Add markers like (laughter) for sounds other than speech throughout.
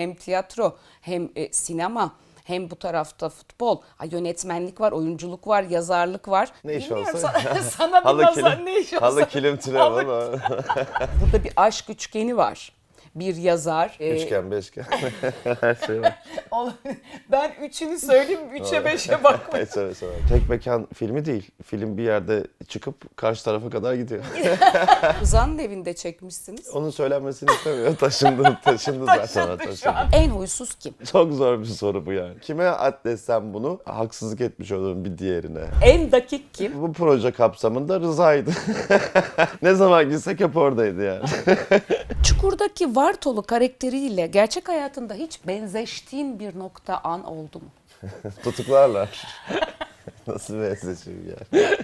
hem tiyatro hem e, sinema hem bu tarafta futbol, ha, yönetmenlik var, oyunculuk var, yazarlık var. Ne iş Bilmiyorum, olsa. Sana, (laughs) sana Halı kilim, ne iş olsa. halı kilim ama. (laughs) Burada bir aşk üçgeni var. Bir yazar. e, Üçgen, beşgen. (laughs) Her şey var. (laughs) Ben üçünü söyleyeyim, üçe beşe bakma. Evet, evet, evet. Tek mekan filmi değil. Film bir yerde çıkıp karşı tarafa kadar gidiyor. (laughs) Rıza'nın evinde çekmişsiniz. Onun söylenmesini istemiyor. Taşındı, taşındı zaten. Taşındı taşındı. şu an. En huysuz kim? Çok zor bir soru bu yani. Kime addetsem bunu haksızlık etmiş olurum bir diğerine. En dakik kim? Bu proje kapsamında Rıza'ydı. ne zaman gitsek hep oradaydı yani. Çukur'daki Vartolu karakteriyle gerçek hayatında hiç benzeştiğin bir nokta an oldu mu? (laughs) Tutuklarlar. (laughs) Nasıl eseçim yani. (laughs)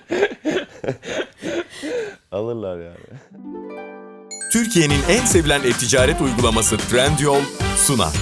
Alırlar yani. Türkiye'nin en sevilen e-ticaret uygulaması Trendyol sunar.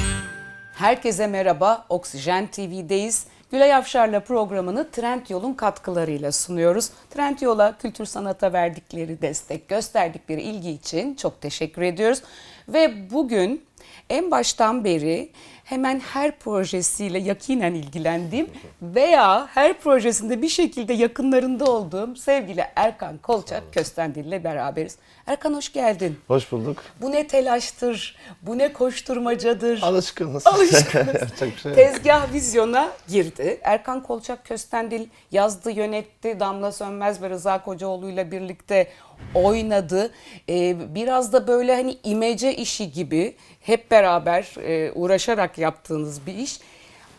Herkese merhaba, Oksijen TV'deyiz. Gülay Avşar'la programını Trendyol'un katkılarıyla sunuyoruz. Trendyol'a kültür sanata verdikleri destek, gösterdikleri ilgi için çok teşekkür ediyoruz. Ve bugün en baştan beri hemen her projesiyle yakinen ilgilendiğim veya her projesinde bir şekilde yakınlarında olduğum sevgili Erkan Kolçak Köstendil ile beraberiz. Erkan hoş geldin. Hoş bulduk. Bu ne telaştır, bu ne koşturmacadır. Alışkınız. Alışkınız. (laughs) Çok şey. Tezgah vizyona girdi. Erkan Kolçak Köstendil yazdı, yönetti. Damla Sönmez ve Rıza Kocaoğlu ile birlikte oynadı. Ee, biraz da böyle hani imece işi gibi hep beraber e, uğraşarak yaptığınız bir iş.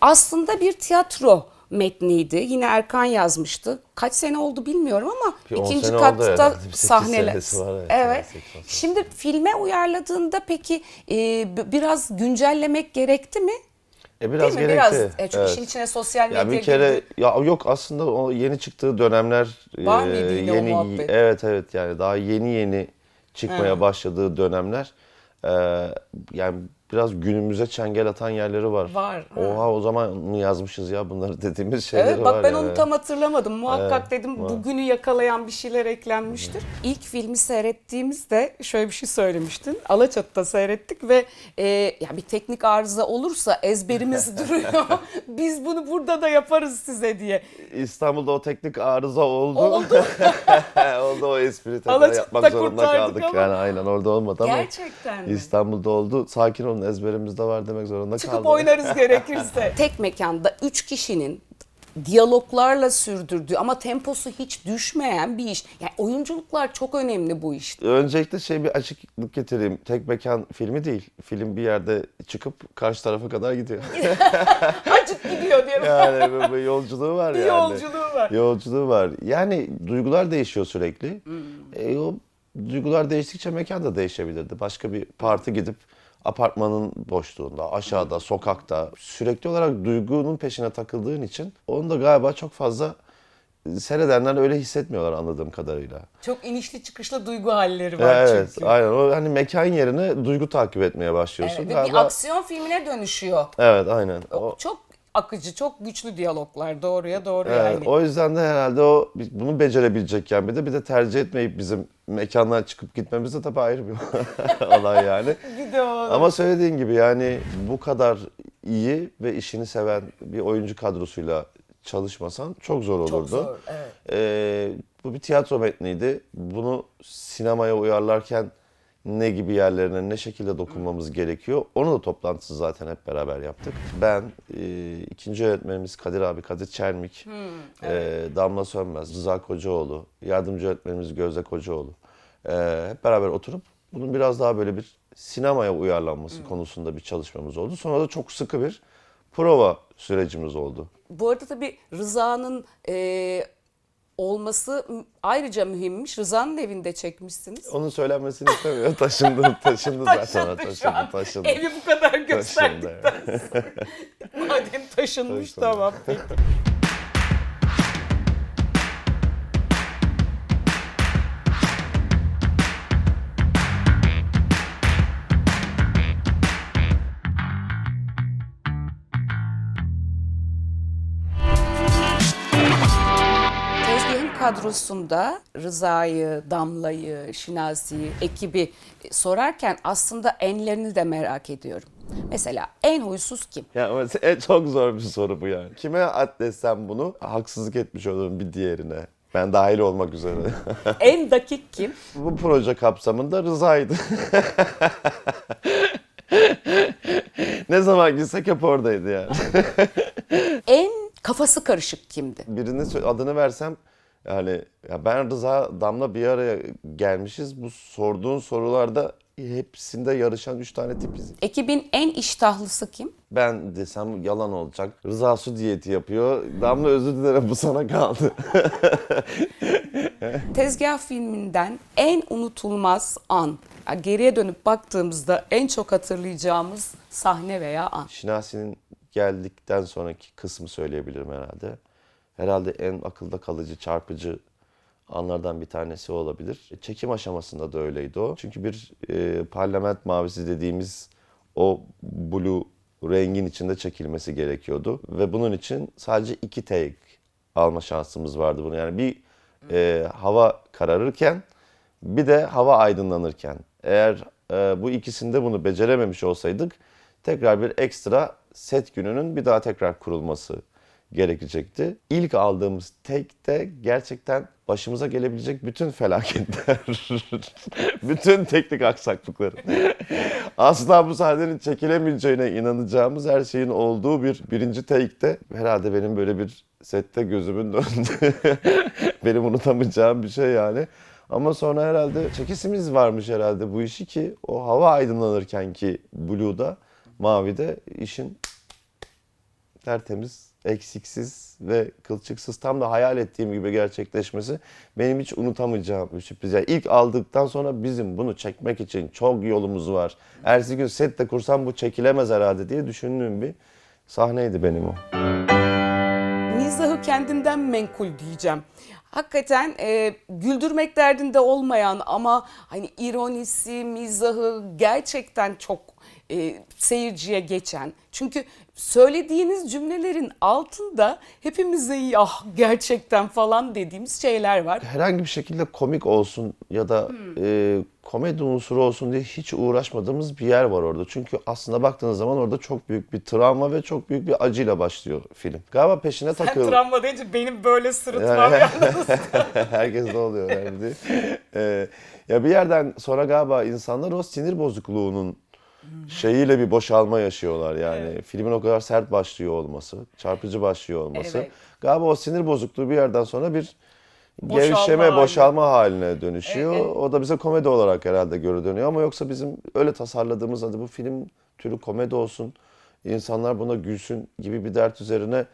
Aslında bir tiyatro metniydi. Yine Erkan yazmıştı. Kaç sene oldu bilmiyorum ama Bir ikinci katta sahneler. evet. evet. Şimdi filme uyarladığında peki e, biraz güncellemek gerekti mi? E biraz Değil mi? gerekti. Biraz. E, çünkü Evet. işin içine sosyal medya Ya bir kere girdi. ya yok aslında o yeni çıktığı dönemler Var e, yine o yeni muhabbet? evet evet yani daha yeni yeni çıkmaya Hı. başladığı dönemler e, yani biraz günümüze çengel atan yerleri var. Var, hı. Oha o zaman mı yazmışız ya bunları dediğimiz şeyleri Evet var. bak ben yani. onu tam hatırlamadım. Muhakkak Evet, dedim var. bugünü yakalayan bir şeyler eklenmiştir. İlk filmi seyrettiğimizde şöyle bir şey söylemiştin. Alaçatı'da seyrettik ve e, ya bir teknik arıza olursa ezberimiz (laughs) duruyor. (laughs) Biz bunu burada da yaparız size diye. İstanbul'da o teknik arıza oldu. Oldu. (laughs) oldu o espri tekrar yapmak zorunda kaldık. ama. Yani aynen orada olmadı ama Gerçekten mi? İstanbul'da oldu. Sakin olun ezberimizde var demek zorunda Çıkıp kaldık. oynarız (laughs) gerekirse. Tek mekanda üç kişinin diyaloglarla sürdürdüğü ama temposu hiç düşmeyen bir iş. Yani oyunculuklar çok önemli bu işte. Öncelikle şey bir açıklık getireyim. Tek mekan filmi değil. Film bir yerde çıkıp karşı tarafa kadar gidiyor. (laughs) Acık gidiyor diyorum. yani böyle bir yolculuğu var Bir yani. yolculuğu var. Yolculuğu var. Yani duygular değişiyor sürekli. E, o duygular değiştikçe mekan da değişebilirdi. Başka bir parti gidip apartmanın boşluğunda, aşağıda, sokakta sürekli olarak duygunun peşine takıldığın için onu da galiba çok fazla seyredenler öyle hissetmiyorlar anladığım kadarıyla. Çok inişli çıkışlı duygu halleri var Evet, çünkü. aynen. O hani mekan yerine duygu takip etmeye başlıyorsun. Evet, ve bir Galiba- aksiyon filmine dönüşüyor. Evet, aynen. O, Çok akıcı, çok güçlü diyaloglar doğruya doğru evet, yani. o yüzden de herhalde o bunu becerebilecekken bir de bir de tercih etmeyip bizim mekandan çıkıp gitmemiz de tabii ayrı bir (laughs) olay yani. (laughs) Bir de. Ama söylediğin gibi yani bu kadar iyi ve işini seven bir oyuncu kadrosuyla çalışmasan çok zor olurdu. çok zor. Evet. Ee, bu bir tiyatro metniydi. Bunu sinemaya uyarlarken ne gibi yerlerine ne şekilde dokunmamız gerekiyor. Onu da toplantısı zaten hep beraber yaptık. Ben, e, ikinci yönetmenimiz Kadir abi, Kadir Çermik, e, Damla Sönmez, Rıza Kocaoğlu, yardımcı yönetmenimiz Gözde Kocaoğlu. E, hep beraber oturup bunun biraz daha böyle bir sinemaya uyarlanması konusunda bir çalışmamız oldu. Sonra da çok sıkı bir prova sürecimiz oldu. Bu arada tabii Rıza'nın e, olması ayrıca mühimmiş. Rıza'nın evinde çekmişsiniz. Onun söylenmesini istemiyor. (laughs) Taşındı, taşındı zaten. Taşındı şu an. Taşındı, taşındı. Evi bu kadar gösterdikten sonra. (laughs) Madem taşınmış Taşındı. tamam peki. Kadrosunda Rıza'yı, Damla'yı, Şinasi'yi, ekibi sorarken aslında enlerini de merak ediyorum. Mesela en huysuz kim? Ya ama e, çok zor bir soru bu yani. Kime adressem bunu haksızlık etmiş olurum bir diğerine. Ben dahil olmak üzere. (laughs) en dakik kim? bu proje kapsamında Rıza'ydı. (laughs) ne zaman gitsek hep oradaydı yani. En kafası karışık kimdi? Birinin adını versem yani ya ben Rıza Damla bir araya gelmişiz. Bu sorduğun sorularda hepsinde yarışan üç tane tipiz. Ekibin en iştahlısı kim? Ben desem yalan olacak. Rıza su diyeti yapıyor. Damla özür dilerim bu sana kaldı. (laughs) Tezgah filminden en unutulmaz an. Yani Geriye dönüp baktığımızda en çok hatırlayacağımız sahne veya an. Şinasi'nin geldikten sonraki kısmı söyleyebilirim herhalde. Herhalde en akılda kalıcı, çarpıcı anlardan bir tanesi olabilir. Çekim aşamasında da öyleydi o. Çünkü bir e, parlament mavisi dediğimiz o blue rengin içinde çekilmesi gerekiyordu. Ve bunun için sadece iki take alma şansımız vardı bunu. Yani bir e, hava kararırken bir de hava aydınlanırken. Eğer e, bu ikisinde bunu becerememiş olsaydık tekrar bir ekstra set gününün bir daha tekrar kurulması gerekecekti. İlk aldığımız tekte gerçekten başımıza gelebilecek bütün felaketler, (laughs) bütün teknik aksaklıkların, asla bu sahnenin çekilemeyeceğine inanacağımız her şeyin olduğu bir birinci take'te herhalde benim böyle bir sette gözümün döndü. (laughs) benim unutamayacağım bir şey yani. Ama sonra herhalde çekisimiz varmış herhalde bu işi ki o hava aydınlanırken ki Blue'da, Mavi'de işin tertemiz, eksiksiz ve kılçıksız tam da hayal ettiğim gibi gerçekleşmesi benim hiç unutamayacağım bir sürpriz. Yani ilk aldıktan sonra bizim bunu çekmek için çok yolumuz var. Ertesi gün sette kursam bu çekilemez herhalde diye düşündüğüm bir sahneydi benim o. Mizahı kendinden menkul diyeceğim. Hakikaten e, güldürmek derdinde olmayan ama hani ironisi, mizahı gerçekten çok e, seyirciye geçen. Çünkü söylediğiniz cümlelerin altında hepimizin ya gerçekten falan dediğimiz şeyler var. herhangi bir şekilde komik olsun ya da e, komedi unsuru olsun diye hiç uğraşmadığımız bir yer var orada. Çünkü aslında baktığınız zaman orada çok büyük bir travma ve çok büyük bir acıyla başlıyor film. Galiba peşine Sen takıl. travma deyince benim böyle sırıtmam yalnız. (laughs) Herkes de oluyor önemli değil. Ee, ya bir yerden sonra galiba insanlar o sinir bozukluğunun şeyiyle bir boşalma yaşıyorlar yani. Filmin o kadar sert başlıyor olması, çarpıcı başlıyor olması. Evet. Galiba o sinir bozukluğu bir yerden sonra bir Boşalma gevşeme, boşalma haline dönüşüyor. Evet, evet. O da bize komedi olarak herhalde göre dönüyor ama yoksa bizim öyle tasarladığımız hadi bu film türü komedi olsun, insanlar buna gülsün gibi bir dert üzerine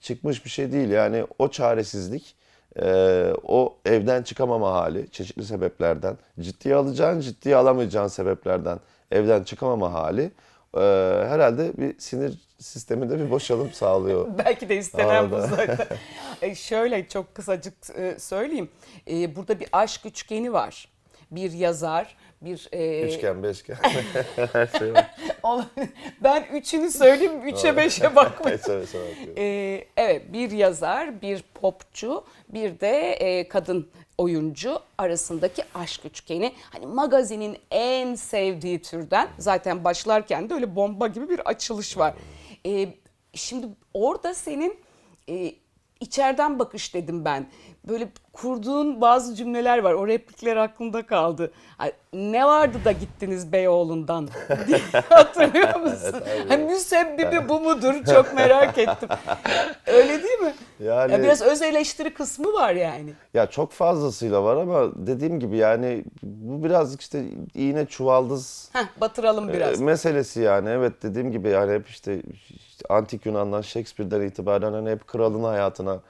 çıkmış bir şey değil. Yani o çaresizlik, e, o evden çıkamama hali çeşitli sebeplerden, ciddiye alacağın, ciddiye alamayacağın sebeplerden evden çıkamama hali e, herhalde bir sinir sisteminde bir boşalım sağlıyor. (laughs) Belki de istenen bu zaten. (laughs) E, şöyle çok kısacık e, söyleyeyim. E, burada bir aşk üçgeni var. Bir yazar, bir... e, Üçgen, beşgen, (laughs) her şey var. Ben üçünü söyleyeyim, üçe beşe bakmayın. Ee, evet bir yazar, bir popçu, bir de e, kadın oyuncu arasındaki aşk üçgeni. Hani magazinin en sevdiği türden zaten başlarken de öyle bomba gibi bir açılış var. Ee, şimdi orada senin e, içeriden bakış dedim ben. Böyle kurduğun bazı cümleler var. O replikler aklımda kaldı. Ay, Ne vardı da gittiniz Beyoğlu'ndan (laughs) diye hatırlıyor musun? hani müsebbibi bu mudur? Çok merak ettim. Öyle değil mi? Yani- Ya biraz öz eleştiri kısmı var yani. Ya çok fazlasıyla var ama dediğim gibi yani bu birazcık işte iğne çuvaldız Heh, batıralım biraz. e, meselesi yani. Evet dediğim gibi yani hep işte, işte antik Yunan'dan Shakespeare'den itibaren hani hep kralın hayatına,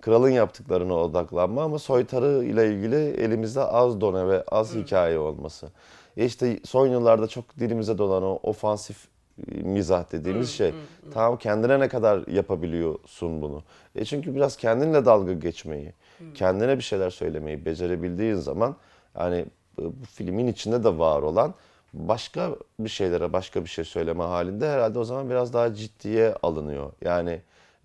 kralın yaptıklarına odaklanma ama soytarı ile ilgili elimizde az done ve az hikaye olması. E işte son yıllarda çok dilimize dolan o ofansif e, mizah dediğimiz şey. Tamam kendine ne kadar yapabiliyorsun bunu? E çünkü biraz kendinle dalga geçmeyi, kendine bir şeyler söylemeyi becerebildiğin zaman yani bu bu filmin içinde de var olan başka bir şeylere başka bir şey söyleme halinde herhalde o zaman biraz daha ciddiye alınıyor. Yani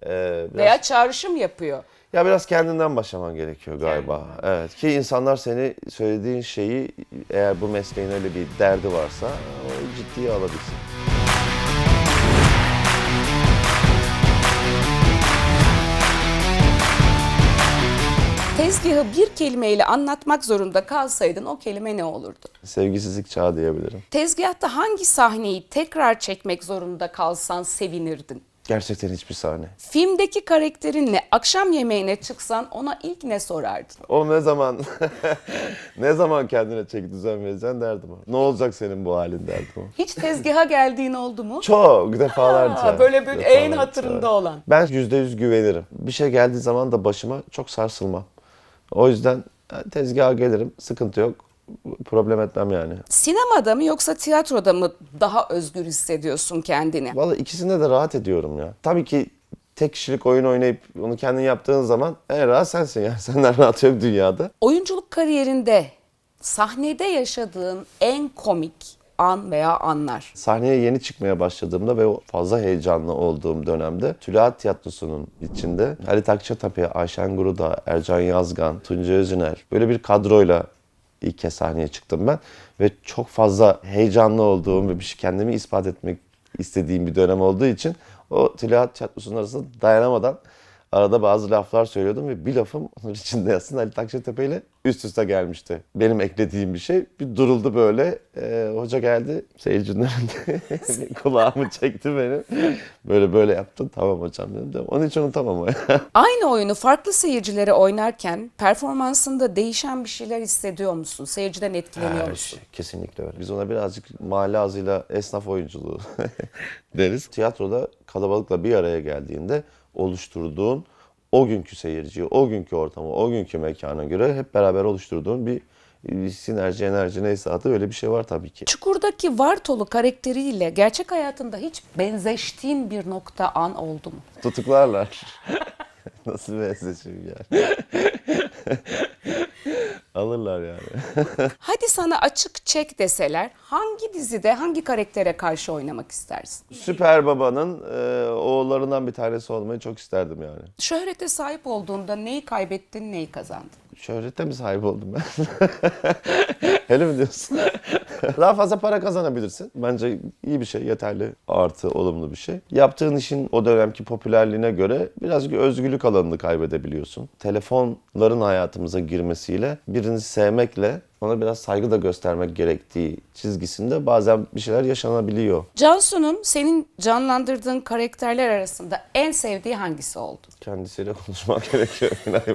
e, biraz, Veya çağrışım yapıyor. Ya biraz kendinden başlaman gerekiyor galiba. Kendinden. Evet ki insanlar seni söylediğin şeyi eğer bu mesleğin öyle bir derdi varsa o ciddiye alabilsin. Tezgahı bir kelimeyle anlatmak zorunda kalsaydın o kelime ne olurdu? Sevgisizlik çağı diyebilirim. Tezgahta hangi sahneyi tekrar çekmek zorunda kalsan sevinirdin? Gerçekten hiçbir sahne. Filmdeki karakterinle akşam yemeğine çıksan ona ilk ne sorardın? O ne zaman (laughs) ne zaman kendine çeki düzen vereceksin derdim o. Ne olacak senin bu halin derdim o. Hiç tezgaha geldiğin oldu mu? Çok defalarca. Aa, böyle bir en defalarca. hatırında olan. Ben yüzde yüz güvenirim. Bir şey geldiği zaman da başıma çok sarsılmam. O yüzden e, tezgaha gelirim. Sıkıntı yok. Problem etmem yani. Sinemada mı yoksa tiyatroda mı daha özgür hissediyorsun kendini? Vallahi ikisinde de rahat ediyorum ya. Tabii ki tek kişilik oyun oynayıp onu kendin yaptığın zaman en rahat sensin ya. (laughs) Senden rahat yok dünyada. Oyunculuk kariyerinde sahnede yaşadığın en komik an veya anlar. Sahneye yeni çıkmaya başladığımda ve fazla heyecanlı olduğum dönemde Tülahat Tiyatrosu'nun içinde Halit Akçatepe, Ayşen Guruda, Ercan Yazgan, Tunca Özüner böyle bir kadroyla ilk kez sahneye çıktım ben. Ve çok fazla heyecanlı olduğum ve bir şey kendimi ispat etmek istediğim bir dönem olduğu için o Tülahat Tiyatrosu'nun arasında dayanamadan arada bazı laflar söylüyordum ve bir lafım (laughs) onun içinde yazsın Halit Akçatepe ile üst üste gelmişti. Benim eklediğim bir şey bir duruldu böyle. Ee, hoca geldi seyircinin önünde (laughs) kulağımı çekti benim. Böyle böyle yaptın tamam hocam dedim. de Onun için unutamam o. (laughs) Aynı oyunu farklı seyircilere oynarken performansında değişen bir şeyler hissediyor musun? Seyirciden etkileniyor Her musun? şey, kesinlikle öyle. Biz ona birazcık mahalle ağzıyla esnaf oyunculuğu deriz. Tiyatroda kalabalıkla bir araya geldiğinde oluşturduğun o günkü seyirciyi, o günkü ortamı, o günkü mekana göre hep beraber oluşturduğun bir sinerji, enerji neyse adı öyle bir şey var tabii ki. Çukur'daki Vartolu karakteriyle gerçek hayatında hiç benzeştiğin bir nokta an oldu mu? Tutuklarlar. (laughs) Nasıl benzeşim yani. (laughs) Alırlar yani. (laughs) Hadi sana açık çek deseler hangi dizide hangi karaktere karşı oynamak istersin? Süper Baba'nın e, oğullarından bir tanesi olmayı çok isterdim yani. Şöhrete sahip olduğunda neyi kaybettin neyi kazandın? Şöhrete mi sahip oldum ben? (laughs) Öyle mi diyorsun? Daha fazla para kazanabilirsin. Bence iyi bir şey, yeterli artı olumlu bir şey. Yaptığın işin o dönemki popülerliğine göre birazcık özgürlük alanını kaybedebiliyorsun. Telefonların hayatımıza girmesiyle birini sevmekle ona biraz saygı da göstermek gerektiği çizgisinde bazen bir şeyler yaşanabiliyor. Cansu'nun senin canlandırdığın karakterler arasında en sevdiği hangisi oldu? Kendisiyle (laughs) konuşmak gerekiyor. Günay. (laughs)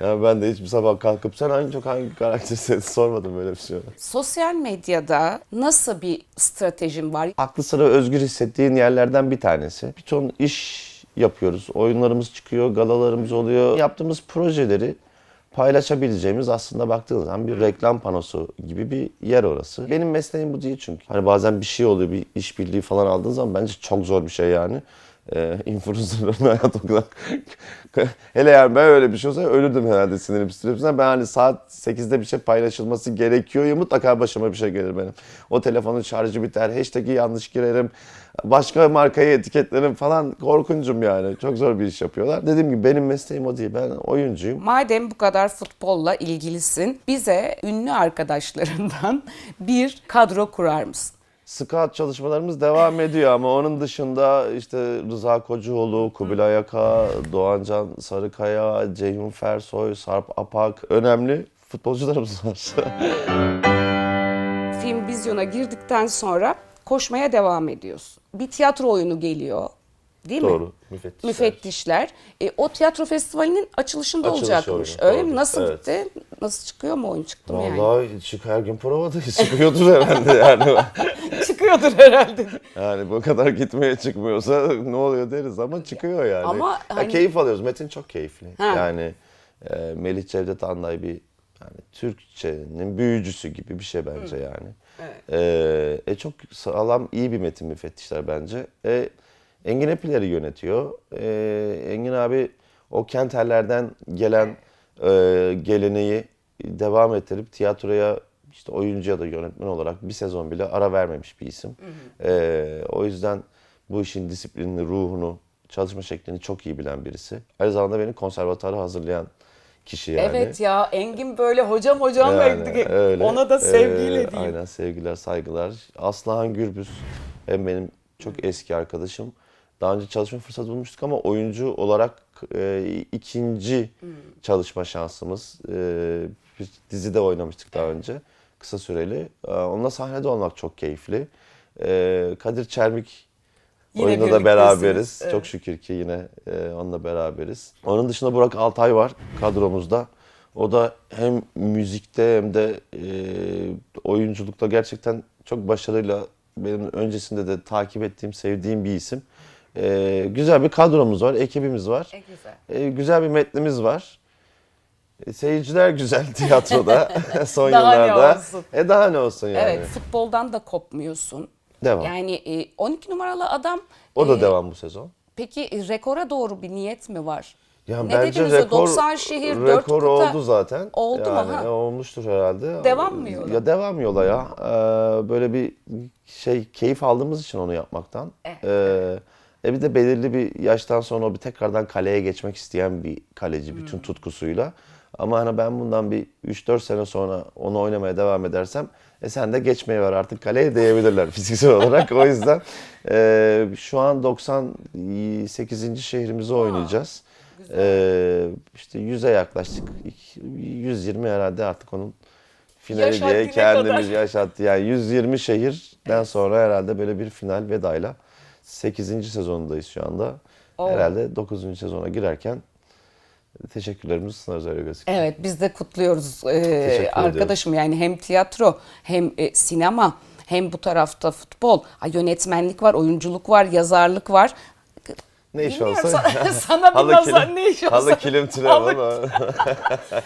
ya ben de hiçbir sabah kalkıp sen hangi çok hangi karakter seni sormadım böyle bir şey. Sosyal medyada nasıl bir stratejin var? Aklı sıra özgür hissettiğin yerlerden bir tanesi. Bir ton iş yapıyoruz. Oyunlarımız çıkıyor, galalarımız oluyor. Yaptığımız projeleri paylaşabileceğimiz aslında baktığınız zaman bir reklam panosu gibi bir yer orası. Benim mesleğim bu değil çünkü. Hani bazen bir şey oluyor, bir işbirliği falan aldığın zaman bence çok zor bir şey yani. Ee, influencerların (laughs) hayat o kadar... Hele yani ben öyle bir şey olsa ölürdüm herhalde sinirim stresimden. Ben hani saat 8'de bir şey paylaşılması gerekiyor ya mutlaka başıma bir şey gelir benim. O telefonun şarjı biter, hashtag'i yanlış girerim, başka markayı etiketlerim falan korkuncum yani. Çok zor bir iş yapıyorlar. Dediğim gibi benim mesleğim o değil. Ben oyuncuyum. Madem bu kadar futbolla ilgilisin, bize ünlü arkadaşlarından bir kadro kurar mısın? Scout çalışmalarımız devam ediyor ama onun dışında işte Rıza Kocaoğlu, Kubilay Aka, Doğancan Sarıkaya, Ceyhun Fersoy, Sarp Apak önemli futbolcularımız var. Film vizyona girdikten sonra koşmaya devam ediyorsun. Bir tiyatro oyunu geliyor. Değil mi? Doğru. Müfettişler. Müfettişler. E, o tiyatro festivalinin açılışında Açılış olacakmış. oyunu, Öyle mi? doğru. Nasıl Evet. gitti? Nasıl çıkıyor mu oyun çıktı mı yani? Vallahi çık her gün provadayız. (laughs) Çıkıyordur herhalde yani. (laughs) Çıkıyordur herhalde. Yani bu kadar gitmeye çıkmıyorsa ne oluyor deriz ama çıkıyor yani. Ama Ya hani- keyif alıyoruz. Metin çok keyifli. Ha. Yani e, Melih Cevdet Anday bir yani Türkçenin büyücüsü gibi bir şey bence yani. E, e, çok sağlam iyi bir metin müfettişler bence. E, Engin Epiler'i yönetiyor. E, Engin abi o kenterlerden gelen e, geleneği devam ettirip tiyatroya işte oyuncu ya da yönetmen olarak bir sezon bile ara vermemiş bir isim. E, o yüzden bu işin disiplinini, ruhunu, çalışma şeklini çok iyi bilen birisi. Aynı zamanda beni konservatuara hazırlayan kişi yani. Evet ya Engin böyle hocam hocam Yani (laughs) verdi. öyle. Ona da sevgiyle Ee, diyeyim. Aynen sevgiler, saygılar. Aslıhan Gürbüz hem benim çok eski arkadaşım Daha önce çalışma fırsatı bulmuştuk ama oyuncu olarak e, ikinci çalışma şansımız. E, bir dizide oynamıştık daha önce kısa süreli. E, onunla sahnede olmak çok keyifli. E, Kadir Çermik Yine oyunda da beraberiz. evet. Çok şükür ki yine e, onunla beraberiz. Onun dışında Burak Altay var kadromuzda. O da hem müzikte hem de e, oyunculukta gerçekten çok başarıyla benim öncesinde de takip ettiğim, sevdiğim bir isim. E, güzel bir kadromuz var, ekibimiz var. E, güzel. E, güzel bir metnimiz var. E, seyirciler güzel (laughs) tiyatroda (laughs) son Daha ne yıllarda. olsun? E daha ne olsun yani. Evet futboldan da kopmuyorsun. Devam. Yani e, 12 numaralı adam o da e, devam bu sezon. Peki e, rekora doğru bir niyet mi var? Ya ne bence dediniz o rekor, 90 şehir 4 rekor kıta. oldu zaten. Oldu mu, yani, ha? Olmuştur herhalde. Devam mı yola? Ya devam yola ya. Ee, böyle bir şey keyif aldığımız için onu yapmaktan. Evet. Ee, e bir de belirli bir yaştan sonra o bir tekrardan kaleye geçmek isteyen bir kaleci bütün Hmm. tutkusuyla. Ama hani ben bundan bir 3-4 sene sonra onu oynamaya devam edersem e sen de geçmeye var artık kaleye diyebilirler (laughs) fiziksel olarak. O yüzden e, şu an 98. şehrimizi oynayacağız. Ee, işte 100'e yaklaştık. 120 herhalde artık onun finali diye kendimiz kadar. yaşattı. Yani 120 şehirden sonra herhalde böyle bir final vedayla 8. sezonundayız şu anda. Oo. Herhalde 9. sezona girerken teşekkürlerimizi sunarız öyle gözüküyor. Evet biz de kutluyoruz ee, ediyorum. arkadaşım yani hem tiyatro hem e, sinema hem bu tarafta futbol, ha, yönetmenlik var, oyunculuk var, yazarlık var. Ne iş Bilmiyorum, olsa. sana, (laughs) sana Halı nazar kilim- ne iş olsa. Halı kilim Halı-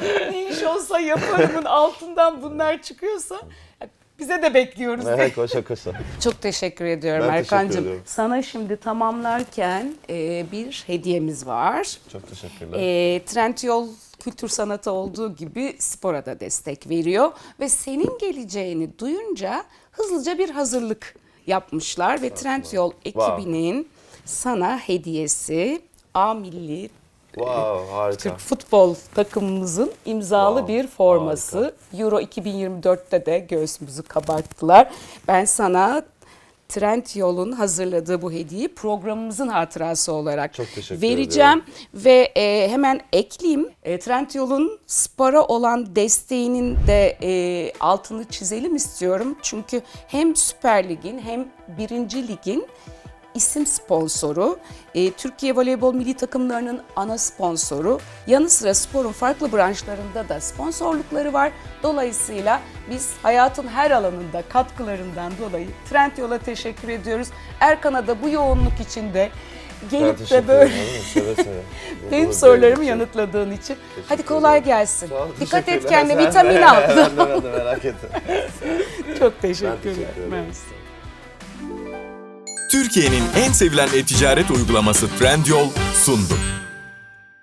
(laughs) ne iş olsa yaparımın altından bunlar çıkıyorsa (laughs) bize de bekliyoruz. Evet, koşa koşa. (laughs) Çok teşekkür ediyorum Ben teşekkür Erkan'cığım. ediyorum. Sana şimdi tamamlarken e, bir hediyemiz var. Çok teşekkürler. E, Trendyol kültür sanatı olduğu gibi spora da destek veriyor. Ve senin geleceğini duyunca hızlıca bir hazırlık yapmışlar. Ve Trendyol ekibinin sana hediyesi A Milli wow, harika. Türk futbol takımımızın imzalı Wow, bir forması. Euro 2024'te de göğsümüzü kabarttılar. Ben sana Trendyol'un hazırladığı bu hediyeyi programımızın hatırası olarak Çok vereceğim. Ve e, hemen ekleyeyim. E, Trendyol'un spora olan desteğinin de e, altını çizelim istiyorum. Çünkü hem Süper Lig'in hem Birinci Lig'in isim sponsoru, e, Türkiye voleybol milli takımlarının ana sponsoru. Yanı sıra sporun farklı branşlarında da sponsorlukları var. Dolayısıyla biz hayatın her alanında katkılarından dolayı Trendyol'a teşekkür ediyoruz. Erkan'a da bu yoğunluk içinde gelip de (laughs) böyle benim sorularımı için. yanıtladığın için. Hadi Teşekkür kolay ederim. gelsin. Ol, Dikkat et kendine vitamin (laughs) al. Merak ettim. (laughs) Çok teşekkür ederim. Türkiye'nin en sevilen e-ticaret uygulaması Trendyol sundu.